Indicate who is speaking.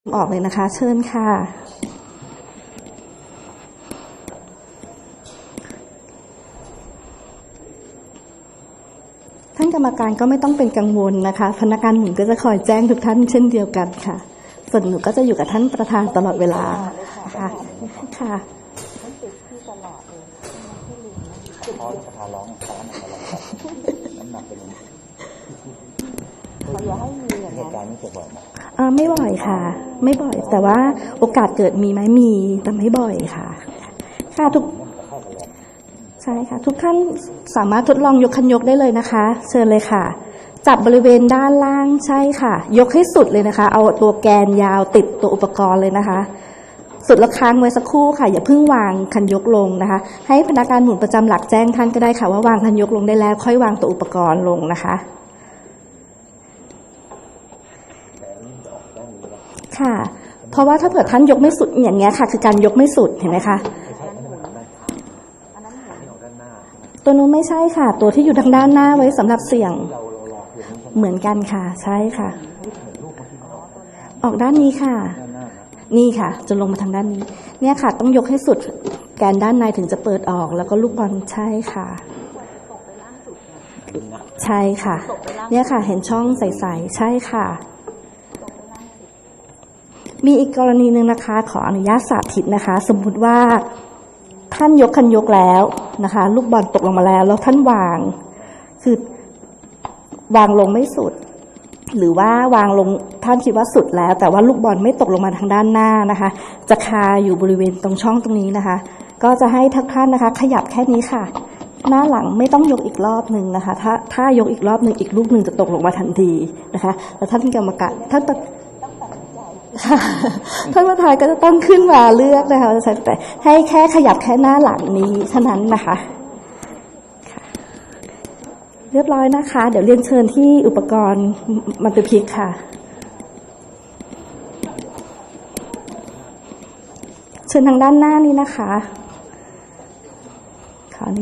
Speaker 1: ออกเลยนะคะ เชิญค่ะ ท่านกรรมการก็ไม่ต้องเป็นกังวลนะคะ พนักงานหมุนก็จะคอยแจ้งทุกท่านเช่นเดียวกันค่ะ ส่วนหนูก็จะอยู่กับท่านประธานตลอดเวลาค่ะค่ะ
Speaker 2: เพราะประธานร้องฟ้าหนักอะไรครับน้ำหนักเป็น เหตุการณ์นี้เกิดบ่อยไหม
Speaker 1: อ่าไม่บ่อยค่ะ ไม่บ่อย แต่ว่าโอกาสเกิดมีไหมมีแต่ไม่บ่อยค่ะ ค่ะทุกใช่ค่ะ ทุกท่านสามารถทดลองยกคันยกได้เลยนะคะ เชิญเลยค่ะ จับบริเวณด้านล่างใช่ค่ะ ยกให้สุดเลยนะคะ เอาตัวแกนยาวติดตัวอุปกรณ์เลยนะคะ สุดแล้วค้างไว้สักครู่ค่ะ อย่าเพิ่งวางคันยกลงนะคะ ให้พนักงานหมุนประจำหลักแจ้งท่านก็ได้ค่ะว่าวางคันยกลงได้แล้ว ค่อยวางตัวอุปกรณ์ลงนะคะ ค่ะ เพราะว่าถ้าเผื่อท่านยกไม่สุดอย่างเงี้ยค่ะ คือการยกไม่สุดเห็นไหมคะตัวนู้นไม่ใช่ค่ะ ตัวที่อยู่ทางด้านหน้าไว้สำหรับเสี่ยง เหมือนกันค่ะ ใช่ค่ะ ออกด้านนี้ค่ะ นี่ค่ะ จะลงมาทางด้านนี้ เนี่ยค่ะ ต้องยกให้สุดแกนด้านในถึงจะเปิดออก แล้วก็ลูกบอลใช่ค่ะ ใช่ค่ะ เนี่ยค่ะ เห็นช่องใสๆใช่ค่ะ มีอีกกรณีหนึ่งนะคะ ขออนุญาตสาธิตนะคะ สมมุติว่าท่านยกคันยกแล้วนะคะ ลูกบอลตกลงมาแล้ว แล้วท่านวาง คือวางลงไม่สุด หรือว่าวางลงท่านคิดว่าสุดแล้ว แต่ว่าลูกบอลไม่ตกลงมาทางด้านหน้านะคะ จะคาอยู่บริเวณตรงช่องตรงนี้นะคะ ก็จะให้ทุกท่านนะคะ ขยับแค่นี้ค่ะ หน้าหลังไม่ต้องยกอีกรอบหนึ่งนะคะ ถ้าถ้ายกอีกรอบหนึ่งอีกลูกหนึ่งจะตกลงมาทันทีนะคะ แล้วท่านกรรมการท่านประ ท่านประธานก็จะต้องขึ้นมาเลือกนะคะใแต่ให้แค่ขยับแค่หน้าหลังนี้เท่านั้นนะคะ เรียบร้อยนะคะ เดี๋ยวเรียนเชิญที่อุปกรณ์มันติพิกค่ะ เชิญทางด้านหน้านี้นะคะขออนุ